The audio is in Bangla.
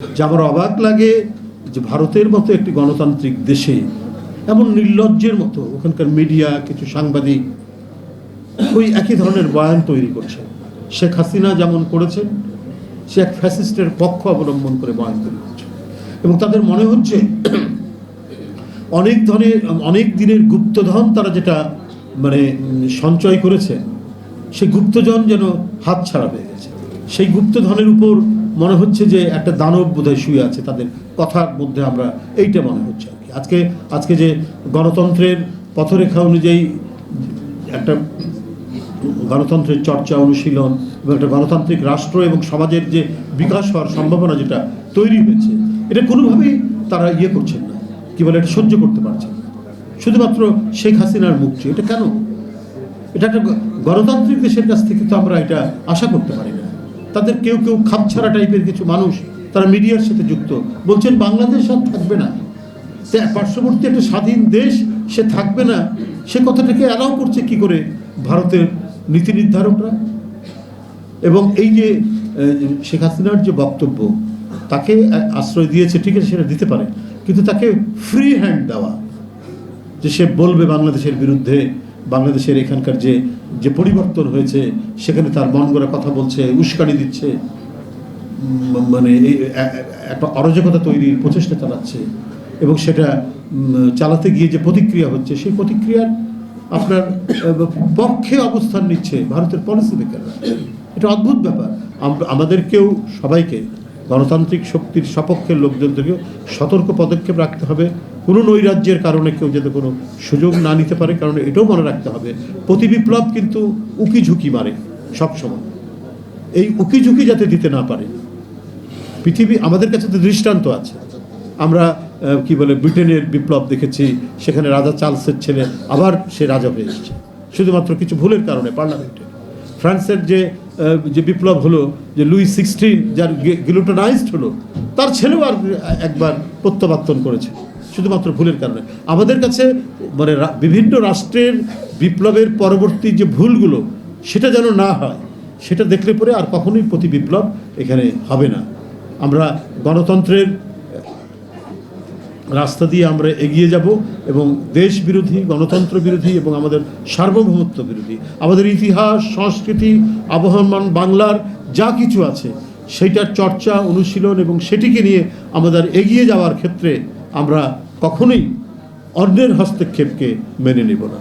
যে আমার অবাক লাগে যে ভারতের মতো একটি গণতান্ত্রিক দেশে এমন নির্লজ্জের মতো ওখানকার মিডিয়া, কিছু সাংবাদিক ওই একই ধরনের বয়ান তৈরি করছে। শেখ হাসিনা যেমন করেছেন, সে এক ফ্যাসিস্টের পক্ষ অবলম্বন করে বয়ান তৈরি করছে। এবং তাদের মনে হচ্ছে অনেক ধরনের, অনেক দিনের গুপ্তধন তারা যেটা মানে সঞ্চয় করেছে সে গুপ্তজন যেন হাত ছাড়া পেয়ে গেছে। সেই গুপ্তধনের উপর মনে হচ্ছে যে একটা দানব বোধহয় শুয়ে আছে, তাদের কথার মধ্যে আমরা এইটা মনে হচ্ছে আর কি। আজকে আজকে যে গণতন্ত্রের পথরেখা অনুযায়ী একটা গণতন্ত্রের চর্চা অনুশীলন এবং একটা গণতান্ত্রিক রাষ্ট্র এবং সমাজের যে বিকাশ হওয়ার সম্ভাবনা যেটা তৈরি হয়েছে, এটা কোনোভাবেই তারা ইয়ে করছেন না, কি বলে এটা সহ্য করতে পারছেন না। শুধুমাত্র শেখ হাসিনার মুক্তি এটা কেন? এটা একটা গণতান্ত্রিক দেশের কাছ থেকে তো আমরা এটা আশা করতে পারি না। তাদের কেউ কেউ খাপছাড়া টাইপের কিছু মানুষ তারা মিডিয়ার সাথে যুক্ত। বলছেন, বাংলাদেশ আর থাকবে না। পার্শ্ববর্তী একটা স্বাধীন দেশ, সে থাকবে না। সে কথাটাকে অ্যালাউ করছে কি করে ভারতের নীতি নির্ধারকরা? এবং এই যে শেখ হাসিনার যে বক্তব্য, তাকে আশ্রয় দিয়েছে, ঠিক আছে, সেটা দিতে পারে। কিন্তু তাকে ফ্রি হ্যান্ড দেওয়া, যে সে বলবে বাংলাদেশের বিরুদ্ধে বাংলাদেশের এখানকার যে যে পরিবর্তন হয়েছে, সেখানে তার মন কথা বলছে, উস্কানি দিচ্ছে মানে একটা অরাজকতা তৈরির প্রচেষ্টা চালাচ্ছে। এবং সেটা চালাতে গিয়ে যে প্রতিক্রিয়া হচ্ছে, সেই প্রতিক্রিয়ার আপনার পক্ষে অবস্থান নিচ্ছে ভারতের পলিসি মেকাররা এটা অদ্ভুত ব্যাপার। আম- আমাদেরকেও সবাইকে গণতান্ত্রিক শক্তির সপক্ষের লোকজনদেরকেও সতর্ক পদক্ষেপ রাখতে হবে। কোনো নৈরাজ্যের কারণে কেউ যাতে কোনো সুযোগ না নিতে পারে, কারণ এটাও মনে রাখতে হবে। প্রতি বিপ্লব কিন্তু উকি ঝুঁকি মারে সবসময়। এই উকি ঝুঁকি যাতে দিতে না পারে, পৃথিবী আমাদের কাছে তো দৃষ্টান্ত আছে। আমরা কি বলে, ব্রিটেনের বিপ্লব দেখেছি, সেখানে রাজা চার্লসের ছেলে আবার সে রাজা হয়ে এসেছে। শুধুমাত্র কিছু ভুলের কারণে পার্লামেন্টে। ফ্রান্সের যে যে বিপ্লব হলো, যে লুই সিক্সটিন যার গিলোটনাইজড হলো, তার ছেলেও আর একবার প্রত্যাবর্তন করেছে, শুধুমাত্র ভুলের কারণে। আমাদের কাছে মানে বিভিন্ন রাষ্ট্রের বিপ্লবের পরবর্তী যে ভুলগুলো, সেটা যেন না হয়, সেটা দেখলে পরে আর কখনোই প্রতি বিপ্লব এখানে হবে না। আমরা গণতন্ত্রের রাস্তা দিয়ে আমরা এগিয়ে যাব এবং দেশ বিরোধী, গণতন্ত্র বিরোধী এবং আমাদের সার্বভৌমত্ব বিরোধী। আমাদের ইতিহাস, সংস্কৃতি, আবহমান, বাংলার যা কিছু আছে, সেইটার চর্চা, অনুশীলন এবং সেটিকে নিয়ে আমাদের এগিয়ে যাওয়ার ক্ষেত্রে আমরা কখনোই অন্যের হস্তক্ষেপকে মেনে নেব না।